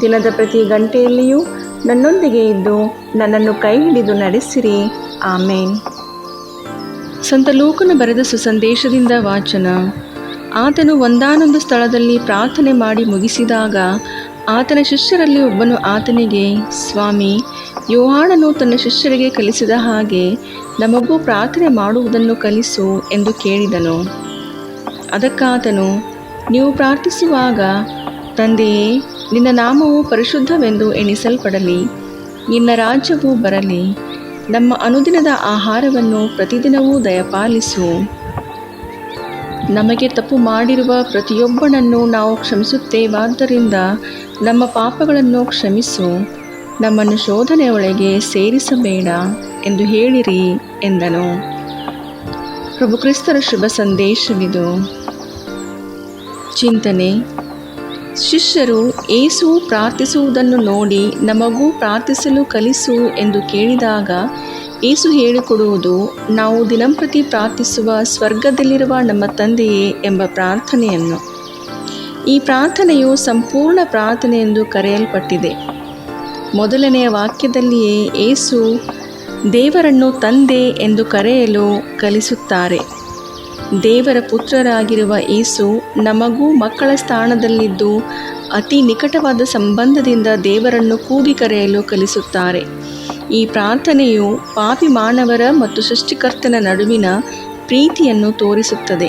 ದಿನದ ಪ್ರತಿ ಗಂಟೆಯಲ್ಲಿಯೂ ನನ್ನೊಂದಿಗೆ ಇದ್ದು ನನ್ನನ್ನು ಕೈ ಹಿಡಿದು ನಡೆಸಿರಿ. ಆಮೇನ್. ಸಂತ ಲೋಕನ ಬರೆದ ಸುಸಂದೇಶದಿಂದ ವಾಚನ. ಆತನು ಒಂದಾನೊಂದು ಸ್ಥಳದಲ್ಲಿ ಪ್ರಾರ್ಥನೆ ಮಾಡಿ ಮುಗಿಸಿದಾಗ ಆತನ ಶಿಷ್ಯರಲ್ಲಿ ಒಬ್ಬನು ಆತನಿಗೆ, ಸ್ವಾಮಿ ಯೋಹಾಣನು ತನ್ನ ಶಿಷ್ಯರಿಗೆ ಕಲಿಸಿದ ಹಾಗೆ ನಮಗೂ ಪ್ರಾರ್ಥನೆ ಮಾಡುವುದನ್ನು ಕಲಿಸು ಎಂದು ಕೇಳಿದನು. ಅದಕ್ಕಾತನು, ನೀವು ಪ್ರಾರ್ಥಿಸುವಾಗ ತಂದೆಯೇ ನಿನ್ನ ನಾಮವು ಪರಿಶುದ್ಧವೆಂದು ಎಣಿಸಲ್ಪಡಲಿ. ನಿನ್ನ ರಾಜ್ಯವು ಬರಲಿ. ನಮ್ಮ ಅನುದಿನದ ಆಹಾರವನ್ನು ಪ್ರತಿದಿನವೂ ದಯಪಾಲಿಸು. ನಮಗೆ ತಪ್ಪು ಮಾಡಿರುವ ಪ್ರತಿಯೊಬ್ಬನನ್ನು ನಾವು ಕ್ಷಮಿಸುತ್ತೇವಾದ್ದರಿಂದ ನಮ್ಮ ಪಾಪಗಳನ್ನು ಕ್ಷಮಿಸು. ನಮ್ಮನ್ನು ಶೋಧನೆಯೊಳಗೆ ಸೇರಿಸಬೇಡ ಎಂದು ಹೇಳಿರಿ ಎಂದನು. ಪ್ರಭು ಕ್ರಿಸ್ತರ ಶುಭ ಸಂದೇಶವಿದು. ಚಿಂತನೆ ಶಿಷ್ಯರು ಏಸು ಪ್ರಾರ್ಥಿಸುವುದನ್ನು ನೋಡಿ ನಮಗೂ ಪ್ರಾರ್ಥಿಸಲು ಕಲಿಸು ಎಂದು ಕೇಳಿದಾಗ ಏಸು ಹೇಳಿಕೊಡುವುದು, ನಾವು ದಿನಂಪ್ರತಿ ಪ್ರಾರ್ಥಿಸುವ ಸ್ವರ್ಗದಲ್ಲಿರುವ ನಮ್ಮ ತಂದೆಯೇ ಎಂಬ ಪ್ರಾರ್ಥನೆಯನ್ನು. ಈ ಪ್ರಾರ್ಥನೆಯು ಸಂಪೂರ್ಣ ಪ್ರಾರ್ಥನೆ ಎಂದು ಕರೆಯಲ್ಪಟ್ಟಿದೆ. ಮೊದಲನೆಯ ವಾಕ್ಯದಲ್ಲಿಯೇ ಏಸು ದೇವರನ್ನು ತಂದೆ ಎಂದು ಕರೆಯಲು ಕಲಿಸುತ್ತಾರೆ. ದೇವರ ಪುತ್ರರಾಗಿರುವ ಏಸು ನಮಗೂ ಮಕ್ಕಳ ಸ್ಥಾನದಲ್ಲಿದ್ದು ಅತಿ ನಿಕಟವಾದ ಸಂಬಂಧದಿಂದ ದೇವರನ್ನು ಕೂಗಿ ಕರೆಯಲು ಕಲಿಸುತ್ತಾರೆ. ಈ ಪ್ರಾರ್ಥನೆಯು ಪಾಪಿ ಮಾನವರ ಮತ್ತು ಸೃಷ್ಟಿಕರ್ತನ ನಡುವಿನ ಪ್ರೀತಿಯನ್ನು ತೋರಿಸುತ್ತದೆ.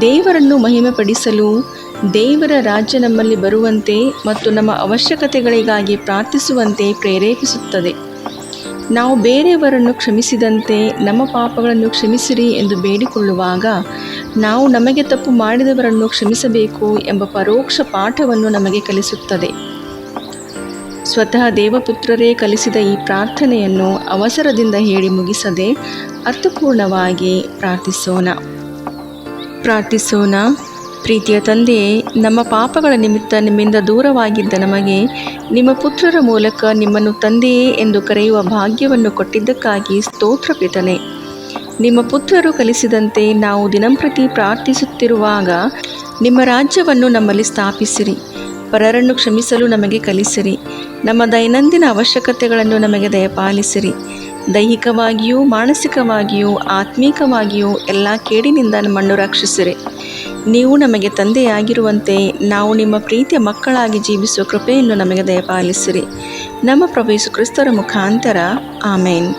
ದೇವರನ್ನು ಮಹಿಮೆಪಡಿಸಲು ದೇವರ ರಾಜ್ಯ ನಮ್ಮಲ್ಲಿ ಬರುವಂತೆ ಮತ್ತು ನಮ್ಮ ಅವಶ್ಯಕತೆಗಳಿಗಾಗಿ ಪ್ರಾರ್ಥಿಸುವಂತೆ ಪ್ರೇರೇಪಿಸುತ್ತದೆ. ನಾವು ಬೇರೆಯವರನ್ನು ಕ್ಷಮಿಸಿದಂತೆ, ನಮ್ಮ ಪಾಪಗಳನ್ನು ಕ್ಷಮಿಸಿರಿ ಎಂದು ಬೇಡಿಕೊಳ್ಳುವಾಗ, ನಾವು ನಮಗೆ ತಪ್ಪು ಮಾಡಿದವರನ್ನು ಕ್ಷಮಿಸಬೇಕು ಎಂಬ ಪರೋಕ್ಷ ಪಾಠವನ್ನು ನಮಗೆ ಕಲಿಸುತ್ತದೆ. ಸ್ವತಃ ದೇವಪುತ್ರರೇ ಕಲಿಸಿದ ಈ ಪ್ರಾರ್ಥನೆಯನ್ನು ಅವಸರದಿಂದ ಹೇಳಿ ಮುಗಿಸದೆ, ಅರ್ಥಪೂರ್ಣವಾಗಿ ಪ್ರಾರ್ಥಿಸೋಣ. ಪ್ರಾರ್ಥಿಸೋಣ. ಪ್ರೀತಿಯ ತಂದೆಯೇ ನಮ್ಮ ಪಾಪಗಳ ನಿಮಿತ್ತ ನಿಮ್ಮಿಂದ ದೂರವಾಗಿದ್ದ ನಮಗೆ, ನಿಮ್ಮ ಪುತ್ರರ ಮೂಲಕ ನಿಮ್ಮನ್ನು ತಂದೆಯೇ ಎಂದು ಕರೆಯುವ ಭಾಗ್ಯವನ್ನು ಕೊಟ್ಟಿದ್ದಕ್ಕಾಗಿ ಸ್ತೋತ್ರ ಪಿತನೆ ನಿಮ್ಮ ಪುತ್ರರು ಕಲಿಸಿದಂತೆ ನಾವು ದಿನಂಪ್ರತಿ ಪ್ರಾರ್ಥಿಸುತ್ತಿರುವಾಗ, ನಿಮ್ಮ ರಾಜ್ಯವನ್ನು ನಮ್ಮಲ್ಲಿ ಸ್ಥಾಪಿಸಿರಿ. ಪರರನ್ನು ಕ್ಷಮಿಸಲು ನಮಗೆ ಕಲಿಸಿರಿ. ನಮ್ಮ ದೈನಂದಿನ ಅವಶ್ಯಕತೆಗಳನ್ನು ನಮಗೆ ದಯಪಾಲಿಸಿರಿ. ದೈಹಿಕವಾಗಿಯೂ, ಮಾನಸಿಕವಾಗಿಯೂ, ಆತ್ಮೀಕವಾಗಿಯೂ ಎಲ್ಲ ಕೇಡಿನಿಂದ ನಮ್ಮನ್ನು ರಕ್ಷಿಸಿರಿ. ನೀವು ನಮಗೆ ತಂದೆಯಾಗಿರುವಂತೆ ನಾವು ನಿಮ್ಮ ಪ್ರೀತಿಯ ಮಕ್ಕಳಾಗಿ ಜೀವಿಸುವ ಕೃಪೆಯನ್ನು ನಮಗೆ ದಯಪಾಲಿಸಿರಿ. ನಮ್ಮ ಯೇಸು ಕ್ರಿಸ್ತರ ಮುಖಾಂತರ. ಆಮೇನ್.